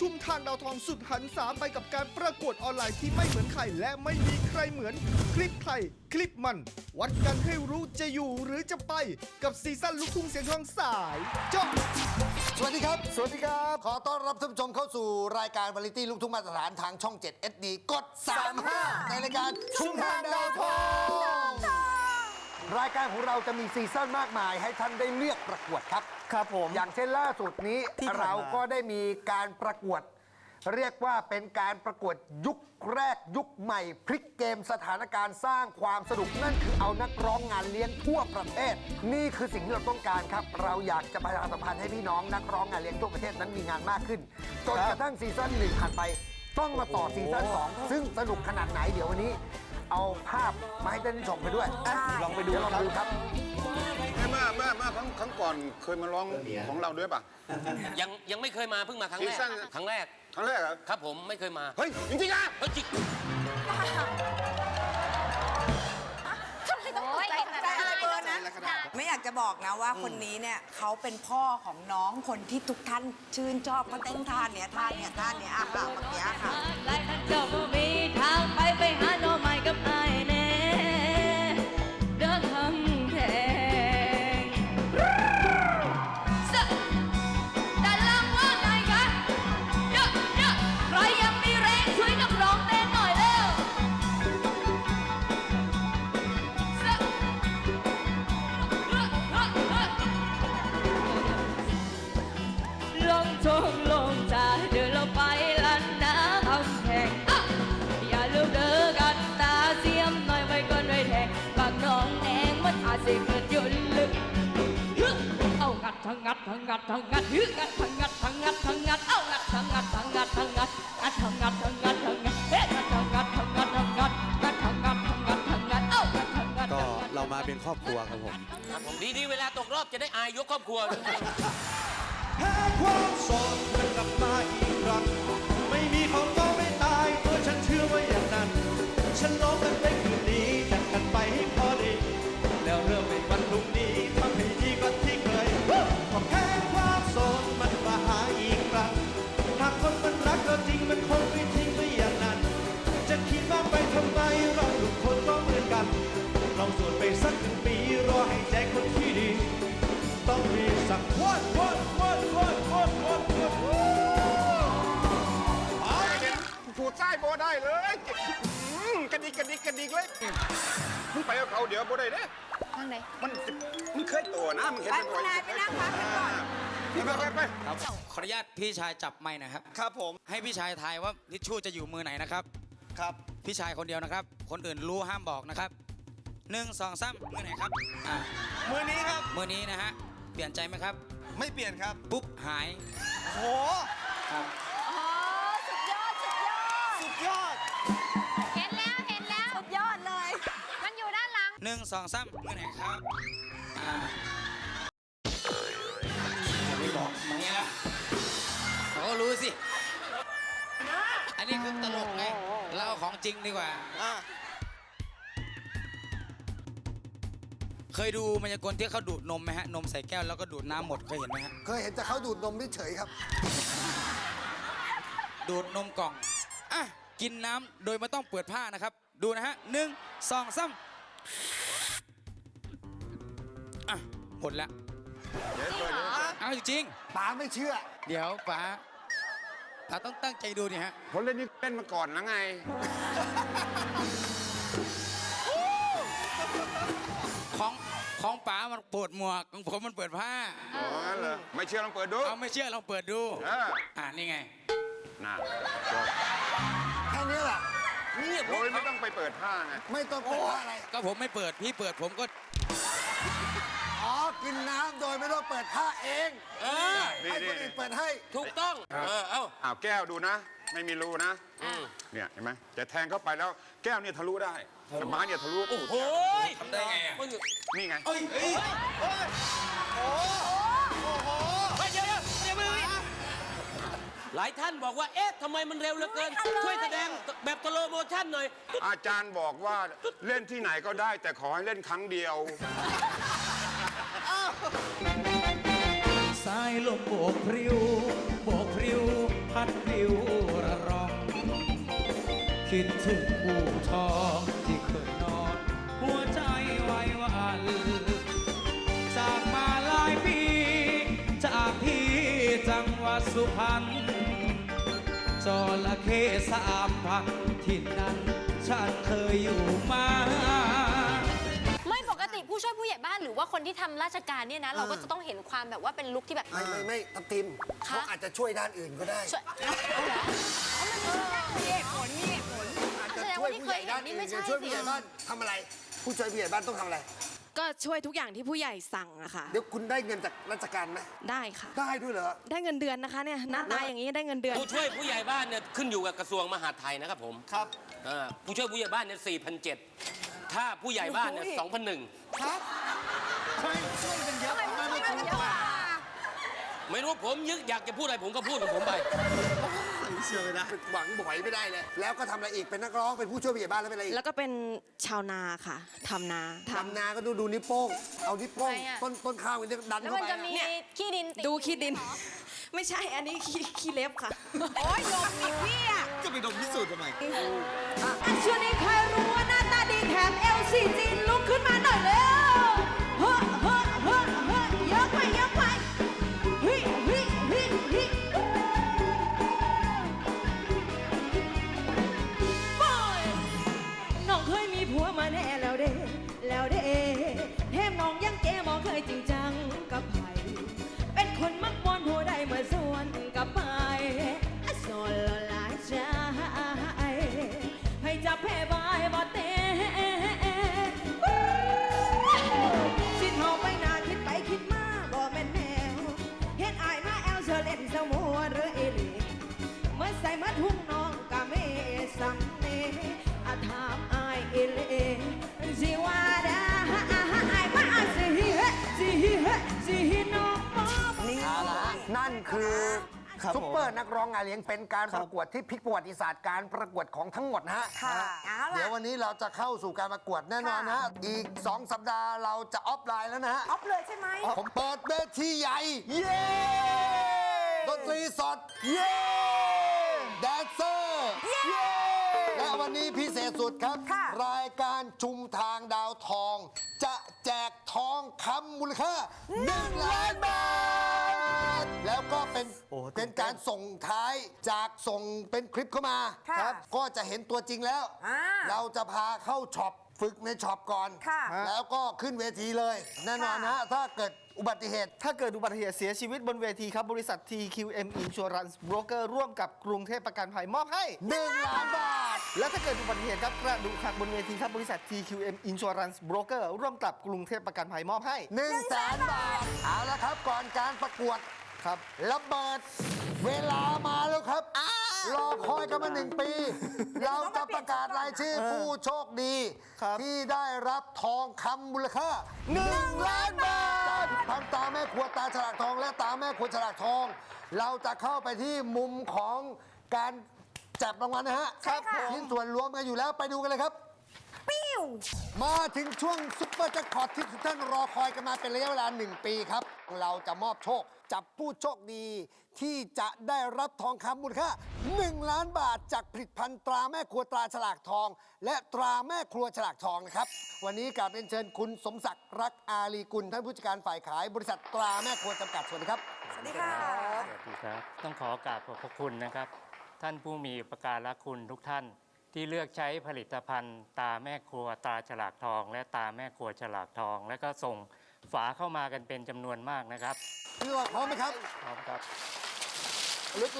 ทุ่มทางดาวทองสุดหันษาไปกับการประกวดออนไลน์ที่ไม่เหมือนใครและไม่มีใครเหมือน คลิปใคร คลิปมัน วัดกันให้รู้จะอยู่หรือจะไปกับซีซั่นลูกทุ่งเสียงทองสายเจาะสวัสดีครับ สวัสดีครับ ขอต้อนรับท่านผู้ชมเข้าสู่รายการวาไรตี้ลูกทุ่งมาตรฐานทางช่อง 7 SD กด 35 ในรายการชุมทางดาวทองรายการของเราจะมีซีซั่นมากมายให้ท่านได้เลือกประกวดครับ ครับผม อย่างเช่นล่าสุดนี้ที่ผ่านมา เราก็ได้มีการประกวด เรียกว่าเป็นการประกวดยุคแรกยุคใหม่ พลิกเกมสถานการณ์สร้างความสนุกนั่นคือเอานักร้องงานเลี้ยงทั่วประเทศ นี่คือสิ่งที่เราต้องการครับ เราอยากจะประชาสัมพันธ์ให้พี่น้องนักร้องงานเลี้ยงทั่วประเทศนั้นมีงานมากขึ้นจนกระทั่งซีซั่นหนึ่งผ่านไป ต้องมาต่อซีซั่นสองซึ่งสนุกขนาดไหนเดี๋ยววันนี้ เอาภาพมาให้ท่านผู้ชมไปด้วยอะลองไปดูลองดูครับเมื่อเมื่อเมื่อครั้งครั้งก่อนเคยมาร้องของเราด้วยป่ะ ยังยังไม่เคยมาเพิ่งมาครั้งแรกซีซั่น ครั้งแรกครั้งแรกเหรอครับผมไม่เคยมาเฮ้ยจริงๆอะเฮ้ยจริงทำไมต้องตกใจขนาดนั้นเบอร์นะไม่อยากจะบอกนะว่าคนนี้เนี่ยเขาเป็นพ่อของน้องคนที่ทุกท่านชื่นชอบเขาเต้นท่าเนี้ยท่าเนี้ยท่าเนี้ยอะค่ะเมื่อกี้ค่ะไล่ท่านเจ้าบ่มีทางไป สิเกิดยุ่นลึกฮึเอางัดทั้งงัดทั้งงัดทั้งงัดฮึงัดทั้งงัดทั้งงัดทั้งงัดเอางัดทั้งงัดทั้งงัดทั้งงัดงัดทั้งงัดทั้งงัดทั้งงัดเฮ้งัดทั้งงัดทั้งงัดทั้งงัดงัดทั้งงัดทั้งงัดทั้งงัดเอางัดทั้งงัดก็ทั้งงัดเรามาเป็นครอบครัวครับผมครับผมดีดีเวลาตกรอบจะได้อายยกครอบครัวแพ้ความโสดมันกลับมาอีกครั้ง แล้วเริ่มเป็นวันพรุ่งนี้ทำให้ดีกว่าที่เคยวู้พอแพ้ความโสดมันมาหาอีกครั้งหากคนมันรักเราจริงมันคงไม่ทิ้งไปอย่างนั้น จะคิดมากไปทำไมเราทุกคนก็เหมือนกันลองสวดไปสักหนึ่งปีรอให้ใจคนที่ดี ต้องมีสักวันวันวันวันวันวันวันถูดใต้โบได้เลย กระดิกกระดิกกระดิกเลยมึงไปกับเขาเดี๋ยวโบได้เด้ทางไหนมันมันเคยตัวนะมึงเห็นไปมันคุตัวณนายไปนั่งพักกันก่อนไปไปไปขออนุญาตพี่ชายจับไม้นะครับ ครับผมให้พี่ชายทายว่าทิชชู่จะอยู่มือไหนนะครับ ครับพี่ชายคนเดียวนะครับ คนอื่นรู้ห้ามบอกนะครับหนึ่งสองสามมือไหนครับอ่ามือนี้ครับมือนี้นะฮะเปลี่ยนใจไหมครับ ไม่เปลี่ยนครับปุ๊บหายโหครับ อ๋อ สุดยอด สุดยอด สุดยอด หลังหนึ่งสองสามมือไหนครับอ่าไม่บอกมาเนี่ยนะเขาก็รู้สิ อันนี้คือตลกไงเราเอาของจริงดีกว่า อะเคยดูมายากลที่เขาดูดนมไหมฮะ นมใส่แก้วแล้วก็ดูดน้ำหมดเคยเห็นไหมฮะ เคยเห็นแต่เขาดูดนมเฉยๆครับ ดูดนมกล่อง อะ กินน้ำโดยไม่ต้องเปิดผ้านะครับ ดูนะฮะหนึ่งสองสามะหมดแล้วเอาจริงป๋าไม่เชื่อ ๆเดี๋ยวป๋าป๋าต้องตั้งใจดูนี่ฮะ ผมเล่นนี่เล่นมาก่อนแล้วไง ของของป๋ามันเปิดหมวกของผมมันเปิดผ้า อ๋อเหรอ ไม่เชื่อลองเปิดดู เอาไม่เชื่อลองเปิดดู เออ อ่านี่ไง น่าแค่นี้แหละโอ้ยไม่ต้องไปเปิดผ้าไงไม่ต้องเป็นว่าอะไร ก็ผมไม่เปิดพี่เปิดผมก็อ๋อ กินน้ำโดยไม่ต้องเปิดผ้าเอง เออ นี่ให้คนี่นอื่นเปิดให้ ถูกต้อง เออ เอ้า อ้าวแก้วดูนะ ไม่มีรูนะอืมเนี่ยเห็นไหมจะแทงเข้าไปแล้วแก้วเนี่ยทะลุได้แต่ไม้เนี่ยทะลุโอ้โหทำได้ไงอะมันอยู่นี่ไงเฮ้ยเฮ้ยเดี๋ยวเดี๋ยวเดี๋ยวมือหลายท่านบอกว่า เอ๊ะทำไมมันเร็วเหลือเกิน ช่วยแสดงแบบสโลโมชั่นหน่อย อาจารย์บอกว่าเล่นที่ไหนก็ได้ แต่ขอให้เล่นครั้งเดียว สายลมโบกพริ้วโบกพริ้วพัดพลิ้วระรอง คิดถึงผู้ทองที่เคยนอน หัวใจไหวหวันจากมาหลายปี จากที่จังหวัดสุพรรณจระเข้สามพันที่นั้นฉันเคยอยู่ ผู้ช่วยผู้ใหญ่บ้านหรือว่าคนที่ทำราชการเนี่ยนะ เราก็จะต้องเห็นความแบบว่าเป็นลุคที่แบบไม่ไม่ไม่ทับทิมคะเขาอาจจะช่วยด้านอื่นก็ได้ ช่วยเอาเหรอเอามันมีเหตุผลมีเหตุผลอาจจะแสดงช่วยว่าที่ผู้เคใหยญ่เห็ด้านนนี่อื่ไม่นใช่จะช่วยผู้สิใหญ่บ้านทำอะไร ผู้ช่วยผู้ใหญ่บ้านต้องทำอะไร ก็ช่วยทุกอย่างที่ผู้ใหญ่สั่งอะค่ะ เดี๋ยวคุณได้เงินจากราชการไหมได้ค่ะ ได้ด้วยเหรอ ได้เงินเดือนนะคะเนี่ยหน้าตาอย่างนี้ได้เงินเดือน ผู้ช่วยผู้ใหญ่บ้านเนี่ยขึ้นอยู่กับกระทรวงมหาดไทยนะครับผมครับอ่าผู้ช่วยผู้ใหญ่บ้านเนี่ยสี่พันเจ็ดถ้าผู้ใหญ่บ้านเนี่ยสองพันหนึ่ง ครับช่วยช่วยกันเยอะมากเลยครับไม่รู้ผมยึกอยากจะพูดอะไรผมก็พูดของผมไป เชื่อเลยนะหวังบ่อยไม่ได้เลย แล้วก็ทำอะไรอีกเป็นนักร้องเป็นผู้ช่วยผู้ใหญ่บ้านแล้วเป็นอะไรอีกแล้วก็เป็นชาวนาค่ะทำนาททำนาก็ดูดูนิ้วโป้งเอานิ้วโป้งทำไมอะ ต้นต้นข้าวนี่ดันแล้วเข้ามันไปจะมีขี้ดินติำดูขี้ดิน ไม่ใช่อันนี้ขี้ขี้เล็บค่ะ โอ้ยโยมอีกพี่อะจะไปดมพิสูจน์ทำไมช่วงนี้ใครรู้ว่าหน้าตาดีแถมเอลซีจีนลุกขึ้นมาหน่อยเร็ว นั่นคือครับซุปเปอร์นักร้องงานเลี้ยงเป็นการครัปบระกวดที่พลิกประวัติศาสตร์การประกวดของทั้งหมดนะฮะ ค่ะเอาเดี๋ยวล่ะ วันนี้เราจะเข้าสู่การประกวดแน่นอนนะฮะ อีก 2 สัปดาห์เราจะออฟไลน์แล้วนะฮะ ออฟเลยใช่ไหม ผมเปิดเวทีใหญ่ เย้ดนตรีสด เย้แดนเซอร์ เย้ และวันนี้พิเศษสุดครับ ค่ะ รายการชุมทางดาวทอง จะแจกทองคำมูลค่า1ล้านบาท แล้วก็เป็นโอ้ตื่นเต้นเป็นการส่งท้ายจากส่งเป็นคลิปเข้ามาค่ะครับก็จะเห็นตัวจริงแล้ว อ่าเราจะพาเข้าช็อปฝึกในช็อปก่อน ค่ะแล้วก็ขึ้นเวทีเลย แน่นอนฮะถ้าเกิดอุบัติเหตุ ถ้าเกิดอุบัติเหตุเสียชีวิตบนเวทีครับ บริษัท TQM Insurance Broker ร่วมกับกรุงเทพประกันภัยมอบให้ 1 ล้านบาท และถ้าเกิดอุบัติเหตุครับกระดูกหักบนเวทีครับบริษัท TQM Insurance Broker ร่วมกับกรุงเทพประกันภัยมอบให้1 0 0 0 0แสนบาท เอาละครับก่อนการประกวด ครับระเบิดเวลามาแล้วครับรอคอยกันมาหนึ่งปี เราจะประกาศรายชื่อผู้โชคดี ครับ ที่ได้รับทองคำมูลค่า1ล้านบาทพันตาแม่ครัวตาฉลากทองและตาแม่ครัวฉลากทอง เราจะเข้าไปที่มุมของการจับรางวัลนะฮะครับค่ะ ชิ้นส่วนรวมกันอยู่แล้วไปดูกันเลยครับปิ้ว มาถึงช่วงซุปเปอร์แจ็คพอตที่ทุกท่านรอคอยกันมาเป็นระยะเวลา 1 ปีครับ เราจะมอบโชค จับผู้โชคดี ที่จะได้รับทองคำมูลค่า1 ล้านบาทจากผลิตภัณฑ์ตราแม่ครัวตราฉลากทอง และตราแม่ครัวฉลากทองนะครับ วันนี้กราบเรียนเชิญคุณสมศักดิ์รักอาลีกุลท่านผู้จัดการฝ่ายขาย บริษัทตราแม่ครัวจำกัดสวัสดีครับ สวัสดีค่ะ สวัสดีครับ ต้องขอกราบขอบพระคุณนะครับ ท่านผู้มีอุปการะคุณทุกท่าน ที่เลือกใช้ผลิตภัณฑ์ ตาแม่ครัวตาฉลากทอง และตาแม่ครัวฉลากทอง และก็ส่งฝาเข้ามากันเป็นจำนวนมากนะครับพี่ว่าพร้อมไหมครับ พร้อมครับ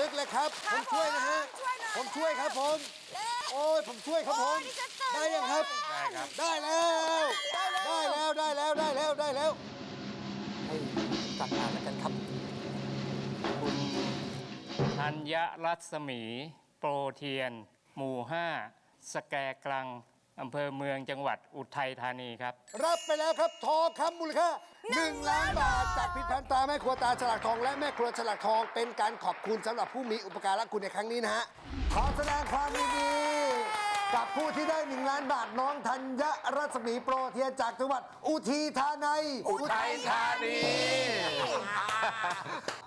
ลึกๆเลยครับ ผมช่วยนะฮะ ผมช่วยครับผม โอ้ยผมช่วยครับผม ได้ยังครับ ได้ครับ ได้แล้ว ได้แล้วได้แล้วได้แล้วได้แล้ว ให้จัดการแล้วกันครับ คุณธัญรัศมี โปรเทียน หมู่ 5 สแกกลังอำเภอเมืองจังหวัดอุทัยธานีครับ รับไปแล้วครับทองคำมูลค่า1ล้านบาท จากผลิตภัณฑ์ตาแม่ครัวตาฉลากทองและแม่ครัวฉลากทอง เป็นการขอบคุณสำหรับผู้มีอุปการะคุณในครั้งนี้นะฮะขอแสดงความยินดีกับผู้ที่ได้1ล้านบาทน้องธัญรัศมีโปรเทียนจากจังหวัดอุทีธานีอุทัยธานี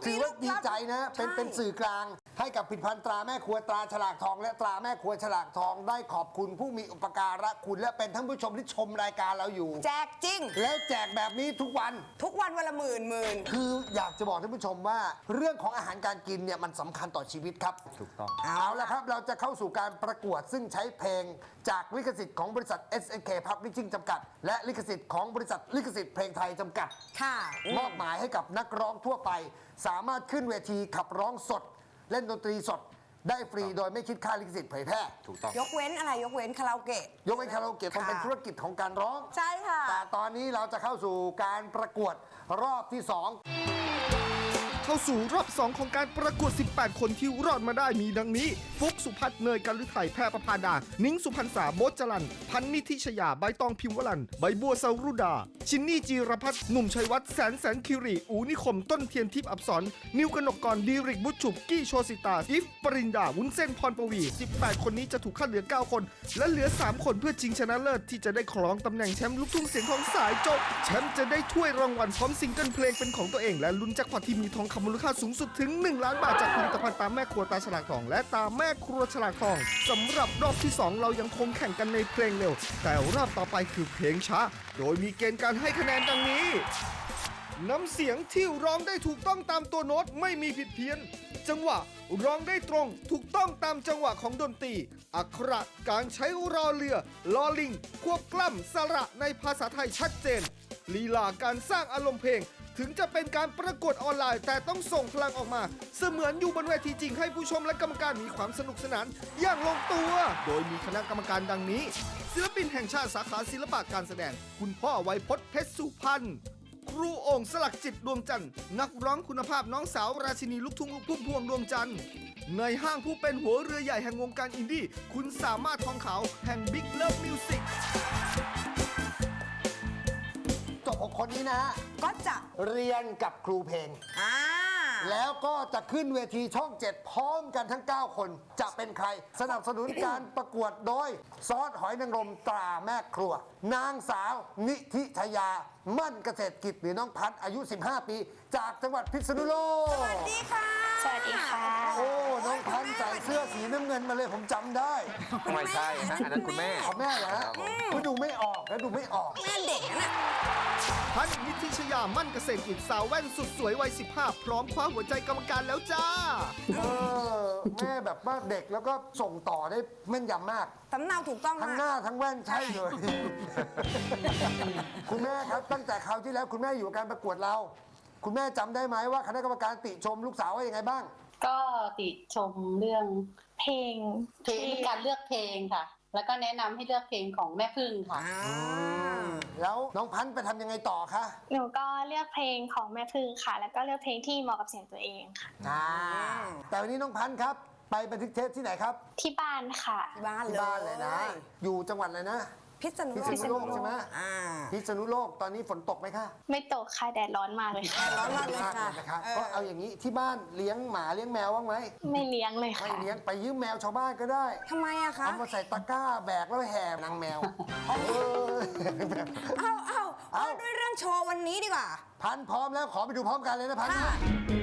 ถือว่าดีใจนะ เป็นใช่เป็นสื่อกลาง ให้กับผลิตภัณฑ์ตราแม่ครัวตราฉลากทอง และตราแม่ครัวฉลากทองได้ขอบคุณผู้มีอุปการะคุณและเป็นท่านผู้ชมที่ชมรายการเราอยู่ แจกจริง แล้วแจกแบบนี้ทุกวัน ทุกวันวันละหมื่นหมื่นคืออยากจะบอกท่านผู้ชมว่า เรื่องของอาหารการกินเนี่ยมันสำคัญต่อชีวิตครับ ถูกต้อง เอาละครับ เราจะเข้าสู่การประกวดซึ่งใช้เพลงจากลิขสิทธิ์ของบริษัท SNK Publishing จำกัด และลิขสิทธิ์ของบริษัทลิขสิทธิ์เพลงไทยจำกัด ค่ะ มอบหมายให้กับนักร้องทั่วไป สามารถขึ้นเวทีขับร้องสด เล่นดนตรีสดได้ฟรีโดยไม่คิดค่าลิขสิทธิ์เผยแพร่ถูกต้อง ยกเว้นอะไรยกเว้นคาราโอเกะ ยกเว้นคาราโอเกะมันเป็นธุรกิจของการร้อง ใช่ค่ะ แต่ตอนนี้เราจะเข้าสู่การประกวดรอบที่สอง เข้าสู่รอบ 2 ของการประกวด 18 คนที่รอดมาได้มีดังนี้ ฟุกสุพัฒน์เนยกันฤทัยแพรประพาดา นิ้งสุพรรณษาโบจรัน พันนิธิชยา ใบตองพิมวลัน ใบบัวสารุดา ชินนี่จีรพัฒน์หนุ่มชัยวัฒน์แสนแสนคิริ อูนิคม ต้นเทียนทิพย์อับสรนิวกนกกรดีริกบุตรฉุบกี้โชสิตาอิฟปริญญาวุ้นเส้นพรปวี 18 คนนี้จะถูกคัดเหลือ 9 คน และเหลือ 3 คนเพื่อชิงชนะเลิศที่จะได้ครองตำแหน่งแชมป์ลูกทุ่งเสียงทองสายโจบแชมป์จะได้ถ้วยรางวัลพร้อมซิงเกิลเพลงเป็นของตัวเองและลุ้นแจ็คพอตที่มีทองคมูลค่าสูงสุดถึง 1 ล้านบาทจากผลิตภัณฑ์ตาแม่ครัวตาฉลากทอง และตาแม่ครัวฉลากทองสำหรับรอบที่ 2 เรายังคงแข่งกันในเพลงเร็ว แต่รอบต่อไปคือเพลงช้า โดยมีเกณฑ์การให้คะแนนดังนี้ น้ำเสียงที่ร้องได้ถูกต้องตามตัวโน้ตไม่มีผิดเพี้ยน จังหวะร้องได้ตรงถูกต้องตามจังหวะของดนตรี อักขระการใช้รอเรือลอลิง ควบกล้ำสระในภาษาไทยชัดเจนลีลาการสร้างอารมณ์เพลง ถึงจะเป็นการประกวดออนไลน์ แต่ต้องส่งพลังออกมา เสมือนอยู่บนเวทีจริงให้ผู้ชมและกรรมการมีความสนุกสนาน อย่างลงตัว โดยมีคณะกรรมการดังนี้ ศิลปินแห่งชาติสาขาศิลปะการแสดง คุณพ่อไวยพจน์เพชรสุพรรณครูโอ่งสลักจิตดวงจันทร์นักร้องคุณภาพน้องสาวราชินีลูกทุ่งลูกทุ่งพวงดวงจันทร์ในห้างผู้เป็นหัวเรือใหญ่แห่งวงการอินดี้คุณสามารถทองขาวแห่ง Big Love Music จบหกคนนี้นะฮะก็จะเรียนกับครูเพลง อ่าแล้วก็จะขึ้นเวทีช่อง 7 พร้อมกันทั้ง 9 คน จะเป็นใคร สนับสนุน การประกวดโดย ซอสหอยนางรมตราแม่ครัว นางสาว นิธิชยา มั่นเกษตรกิจหรือน้องพัดอายุ 15 ปี จากจังหวัดพิษณุโลกสวัสดีค่ะสวัสดีค่ะ โอ้ น้องพันธุ์ใส่เสื้อสีน้ำเงินมาเลยผมจำได้ไม่ใช่ฮะอันนั้นคุณแม่ ขอแม่เหรอฮะคุณดูไม่ออกแล้วดูไม่ออก แม่เด็กนะ พันนิธิชยามั่นเกษตรกิจสาวแว่นสุดสวยวัย 15 พร้อมคว้าหัวใจกรรมการแล้วจ้า เออแม่แบบว่าเด็กแล้วก็ส่งต่อได้แม่นยำมาก สำเนาถูกต้องทั้งมากหน้าทั้งแว่นใช่เลย คุณแม่ครับตั้งแต่คราวที่แล้วคุณแม่อยู่กับการประกวดเรา คุณแม่จำได้ไหมว่าคณะกรรมการติชมลูกสาวว่ายังไงบ้าง ก็ติชมเรื่องเพลงเพลงการเลือกเพลงค่ะ แล้วก็แนะนำให้เลือกเพลงของแม่พึ่งค่ะแล้วน้องพันธุ์ไปทำยังไงต่อคะหนูก็เลือกเพลงของแม่พึ่งค่ะ แล้วก็เลือกเพลงที่เหมาะกับเสียงตัวเองค่ะ อ่าแต่วันนี้น้องพันธุ์ครับ ไปบันทึกเทปที่ไหนครับที่บ้านค่ะบ้านที่เลยบ้านเลยนะ อยู่จังหวัดอะไรนะ พิษณุพิษณุโลกใช่ไหมอ่าพิษณุโลกตอนนี้ฝนตกไหมคะไม่ตกค่ะแดดร้อนมากเลยค่ะ ร้อนมากเลยค่ะนะคะเออก็เอาอย่างนี้ที่บ้านเลี้ยงหมาเลี้ยงแมวบ้างไหมไม่เลี้ยงเลยค่ะไม่เลี้ยงไปยืมแมวชาวบ้านก็ได้ ทำไมอะคะเอามาใส่ตะกร้าแบกแล้วแห่นางแมวเออแบบเอาเอาเอาเอาด้วยเรื่องโชว์วันนี้ดีกว่า พันพร้อมแล้วขอไปดูพร้อมกันเลยนะพันนะนึ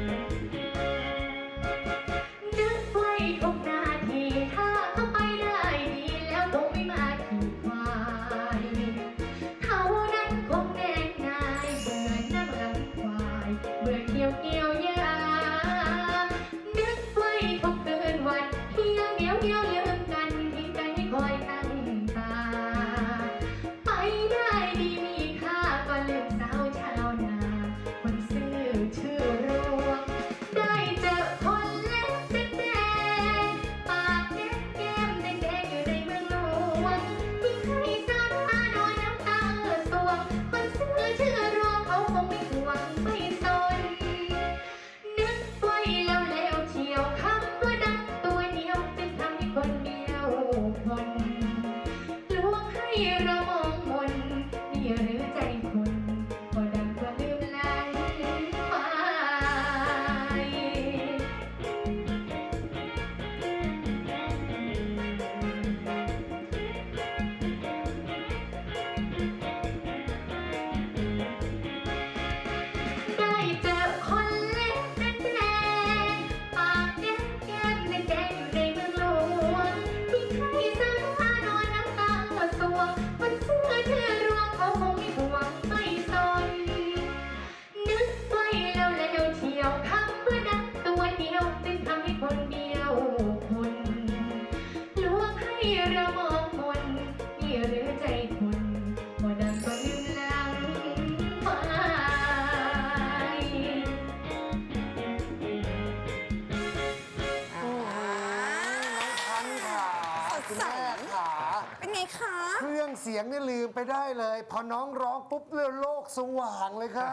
ไปได้เลย พอน้องร้องปุ๊บเรื่องโลกสว่างเลยค่ะ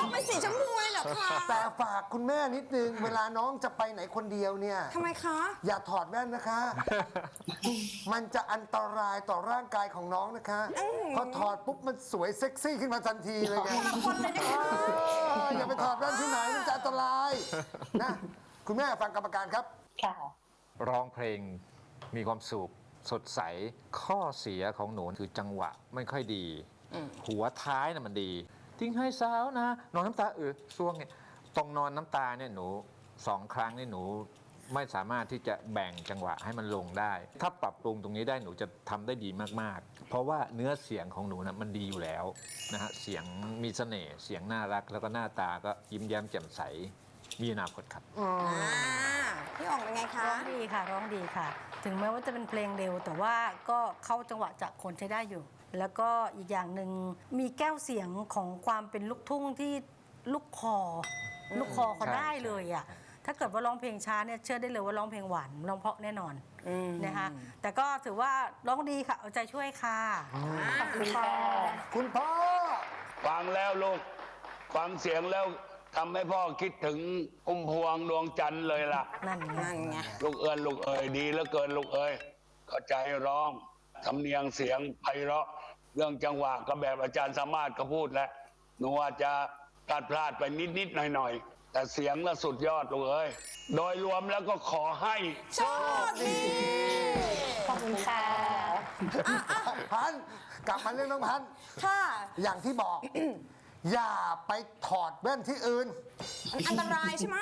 ต้องเป็นสีชมพูเลยเหรอคะแต่ฝากคุณแม่นิดนึง เวลาน้องจะไปไหนคนเดียวเนี่ย ทำไมคะ อย่าถอดแว่นนะคะ มันจะอันตรายต่อร่างกายของน้องนะคะ พอถอดปุ๊บมันสวยเซ็กซี่ขึ้นมาทันทีเลยไงคนละคนเลยนะคะ เอออย่าไปถอดแว่นที่ไหนมันจะอันตรายนะ คุณแม่ฟังกรรมการครับ ค่ะ ร้องเพลงมีความสุข สดใสข้อเสียของหนูคือจังหวะไม่ค่อยดี หัวท้ายน่ะมันดี ทิ้งให้สาวนะ นอนน้ำตาเออช่วงเนี่ยตรงนอนน้ำตาเนี่ยหนูสองครั้งเนี่ยหนูไม่สามารถที่จะแบ่งจังหวะให้มันลงได้ ถ้าปรับปรุงตรงนี้ได้หนูจะทำได้ดีมากๆ เพราะว่าเนื้อเสียงของหนูนะมันดีอยู่แล้วนะฮะเสียงมีเสน่ห์เสียงน่ารักแล้วก็หน้าตาก็ยิ้มแย้มแจ่มใส มีอนาคตครับพี่อ่องเป็นไงคะ ร้องดีค่ะร้องดีค่ะ ถึงแม้ว่าจะเป็นเพลงเร็ว แต่ว่าก็เข้าจังหวะจากคนใช้ได้อยู่ แล้วก็อีกอย่างหนึ่งมีแก้วเสียงของความเป็นลูกทุ่งที่ลูกคออลูกคอเขาใช่ได้เลยอะถ้าเกิดว่าร้องเพลงช้าเนี่ยเชื่อได้เลยว่าร้องเพลงหวานร้องเพราะแน่นอนนะคะแต่ก็ถือว่าร้องดีค่ะเอาใจช่วยค่ะขอบคุณค่ะคุณพ่อ ฟังแล้วลูก ฟังเสียงแล้ว ทำให้พ่อคิดถึงอุ้มพวงดวงจันทร์เลยล่ะ นั่นไงนั่นไงลูกเอิญลูกเอ๋ยดีเหลือเกินลูกเอ๋ยเข้าใจร้องสำเนียงเสียงไพเราะ เรื่องจังหวะก็แบบอาจารย์สามารถก็พูดแล้วหนูอาจจะพลาดพลาดไปนิดนิดๆหน่อยหน่อยๆ แต่เสียงน่ะสุดยอดลูกเอ้ยโดยรวมแล้วก็ขอให้ โชคดีขอบคุณค่ะพันธุ์กลับมาเรื่องน้องพันธุ์ค่ะ อย่างที่บอก อย่าไปถอดแว่นที่อื่น มันอันตรายใช่ไหม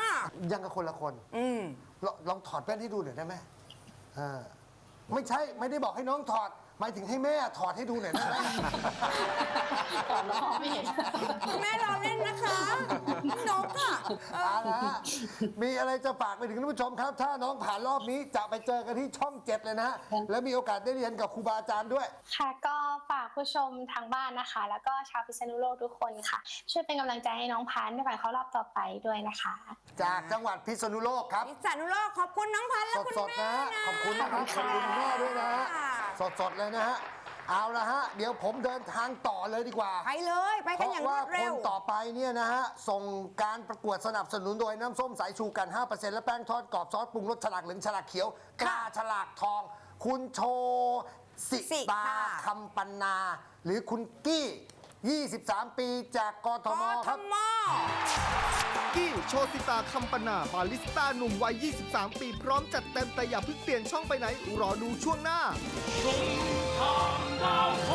ยังกับคนละคนอืม ลองลองถอดแว่นให้ดูหน่อยได้ไหมอ่าไม่ใช่ไม่ได้บอกให้น้องถอด หมายถึงให้แม่ถอดให้ดูหน่อยได้ไหมแม่รอเล่นนะคะนกอะเออ เอาละฮะมีอะไรจะฝากไปถึงท่านผู้ชมครับ ถ้าน้องผ่านรอบนี้จะไปเจอกันที่ช่องเจ็ดเลยนะฮะ และมีโอกาสได้เรียนกับครูบาอาจารย์ด้วย ค่ะก็ฝากผู้ชมทางบ้านนะคะ แล้วก็ชาวพิษณุโลกทุกคนค่ะ ช่วยเป็นกำลังใจให้น้องพันธุ์ในการเข้ารอบต่อไปด้วยนะคะ จากจังหวัดพิษณุโลกครับ พิษณุโลกขอบคุณน้องพันธุ์และคุณสดๆแม่นะฮะขอบคุณนะครับขอบคุณคุณแม่ด้วยนะฮะ สดๆเลยนะฮะ เอาละฮะ เดี๋ยวผมเดินทางต่อเลยดีกว่า ไปเลยไปเพกันราะอย่างรว่าวดคเร็นว ต่อไปเนี่ยนะฮะ ส่งการประกวดสนับสนุนโดยน้ำส้มสายชูกัน 5%และแป้งทอดกรอบซอสปรุงรสฉลากเหลืองฉลากเขียวกล้าฉลากทอง คุณโชสิสิตาค่ะคำปันนา หรือคุณกี้ 23 ปีจากกทกมทครับ มกี้โชติตาคำปนาบาลิสต้าหนุ่มวัย 23 ปี พร้อมจัดเต็มแต่อย่าเพิ่งเปลี่ยนช่องไปไหน รอดูช่วงหน้า ดาวโค